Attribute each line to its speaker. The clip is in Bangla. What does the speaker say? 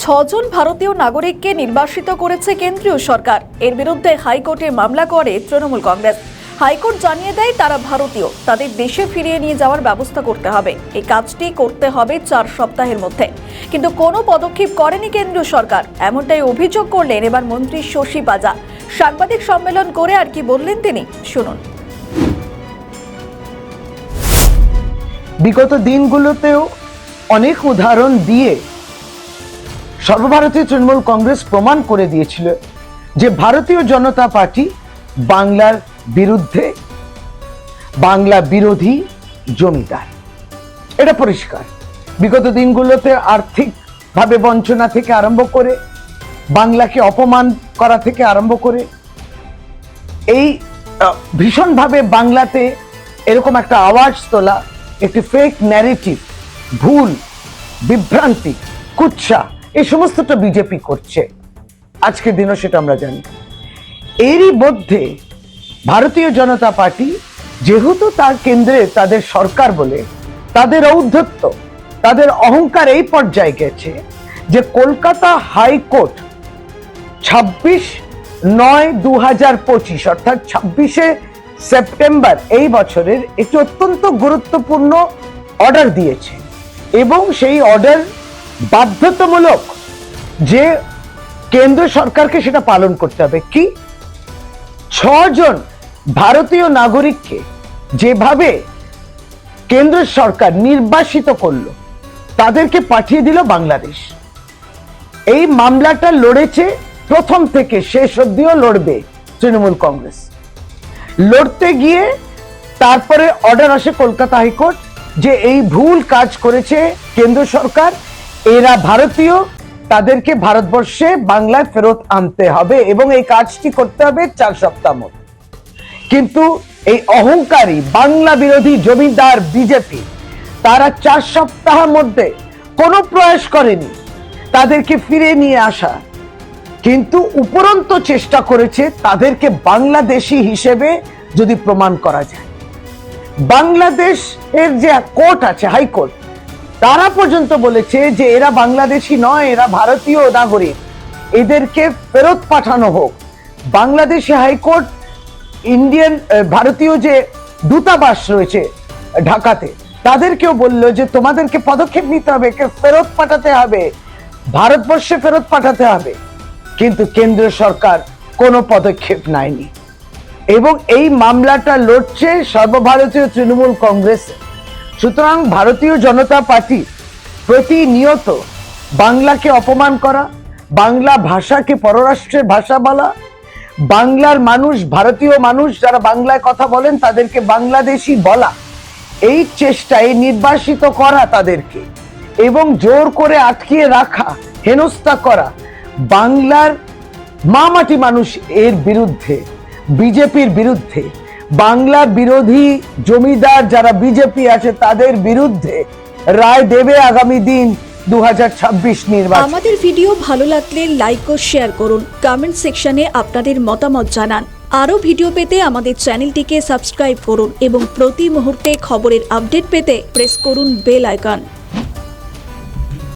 Speaker 1: ছজন ভারতীয় নাগরিককে নির্বাসিত করেছে কেন্দ্রীয় সরকার। এর বিরুদ্ধে হাইকোর্টে মামলা করে তৃণমূল কংগ্রেস। হাইকোর্ট জানিয়ে দেয় তারা ভারতীয়। তাদের দেশে ফিরিয়ে নিয়ে যাওয়ার ব্যবস্থা করতে হবে। এই কাজটি করতে হবে চার সপ্তাহের মধ্যে। কিন্তু কোনো পদক্ষেপ করেনি কেন্দ্রীয় সরকার। এমনটাই অভিযোগ করলেন এবার মন্ত্রী শশী পাজা সাংবাদিক সম্মেলন করে আর কি বললেন তিনি, শুনুন।
Speaker 2: বিগত দিনগুলোতেও অনেক উদাহরণ দিয়ে সর্বভারতীয় তৃণমূল কংগ্রেস প্রমাণ করে দিয়েছিল যে ভারতীয় জনতা পার্টি বাংলার বিরুদ্ধে বাংলা বিরোধী জমিদার। এটা পরিষ্কার। বিগত দিনগুলোতে আর্থিকভাবে বঞ্চনা থেকে আরম্ভ করে, বাংলাকে অপমান করা থেকে আরম্ভ করে, এই ভীষণভাবে বাংলাতে এরকম একটা আওয়াজ তোলা, একটি ফেক ন্যারেটিভ ভুল, বিভ্রান্তি, কুৎসা এই সমস্তটা বিজেপি করছে। আজকের দিনও সেটা আমরা জানি। এরই মধ্যে ভারতীয় জনতা পার্টি যেহেতু তার কেন্দ্রে তাদের সরকার বলে, তাদের ঔদ্ধত্য, তাদের অহংকার এই পর্যায়ে গেছে যে কলকাতা হাইকোর্ট ছাব্বিশ নয় দু হাজার পঁচিশ, অর্থাৎ ছাব্বিশে সেপ্টেম্বর এই বছরের একটি অত্যন্ত গুরুত্বপূর্ণ অর্ডার দিয়েছে। এবং সেই অর্ডার বাধ্যতামূলক যে কেন্দ্র সরকারকে সেটা পালন করতে হবে। কি? ছজন ভারতীয় নাগরিককে যেভাবে কেন্দ্র সরকার নির্বাসিত করল, তাদেরকে পাঠিয়ে দিল বাংলাদেশ। এই মামলাটা লড়েছে, প্রথম থেকে শেষ অব্দিও লড়বে তৃণমূল কংগ্রেস। লড়তে গিয়ে তারপরে অর্ডার আসে কলকাতা হাইকোর্ট যে এই ভুল কাজ করেছে কেন্দ্র সরকার, এরা ভারতীয় তাদেরকে ভারতবর্ষে বাংলায় ফেরত আনতে হবে এবং এই কাজটি করতে হবে চার সপ্তাহ মধ্যে কিন্তু এই অহংকারী বাংলা বিরোধী জমিদার বিজেপি তারা চার সপ্তাহের মধ্যে কোনো প্রয়াস করেনি তাদেরকে ফিরে নিয়ে আসা। কিন্তু উপরন্ত চেষ্টা করেছে তাদেরকে বাংলাদেশি হিসেবে যদি প্রমাণ করা যায়। বাংলাদেশ এর যে কোর্ট আছে, হাইকোর্ট তারা পর্যন্ত বলেছে যে এরা বাংলাদেশি নয়, এরা ভারতীয় নাগরিক। এদেরকে ফেরত পাঠানো হোক। বাংলাদেশি হাইকোর্ট ইন্ডিয়ান ভারতীয় যে দূতাবাস রয়েছে ঢাকাতে, তাদেরকেও বলল যে তোমাদেরকে পদক্ষেপ নিতে হবে, একে ফেরত পাঠাতে হবে। ভারতবর্ষে ফেরত পাঠাতে হবে। কিন্তু কেন্দ্র সরকার কোনো পদক্ষেপ নেয়নি। এবং এই মামলাটা লড়ছে সর্বভারতীয় তৃণমূল কংগ্রেস। সুতরাং ভারতীয় জনতা পার্টি প্রতিনিয়ত বাংলাকে অপমান করা, বাংলা ভাষাকে পররাষ্ট্রের ভাষা বলা, বাংলার মানুষ, ভারতীয় মানুষ যারা বাংলায় কথা বলেন তাদেরকে বাংলাদেশি বলা, এই চেষ্টায় নির্বাসিত করা তাদেরকে এবং জোর করে আটকিয়ে রাখা, হেনস্থা করা বাংলার মামাটি মানুষ এর বিরুদ্ধে, বিজেপির বিরুদ্ধে বাংলা বিরোধী জমিদার যারা বিজেপি আছে, তাদের বিরুদ্ধে রায় দেবে আগামী দিন দু নির্বাচন।
Speaker 1: আমাদের ভিডিও ভালো লাগলে লাইক ও শেয়ার করুন। কমেন্ট সেকশনে আপনাদের মতামত জানান। আরও ভিডিও পেতে আমাদের চ্যানেলটিকে সাবস্ক্রাইব করুন এবং প্রতি মুহূর্তে খবরের আপডেট পেতে প্রেস করুন বেল আইকন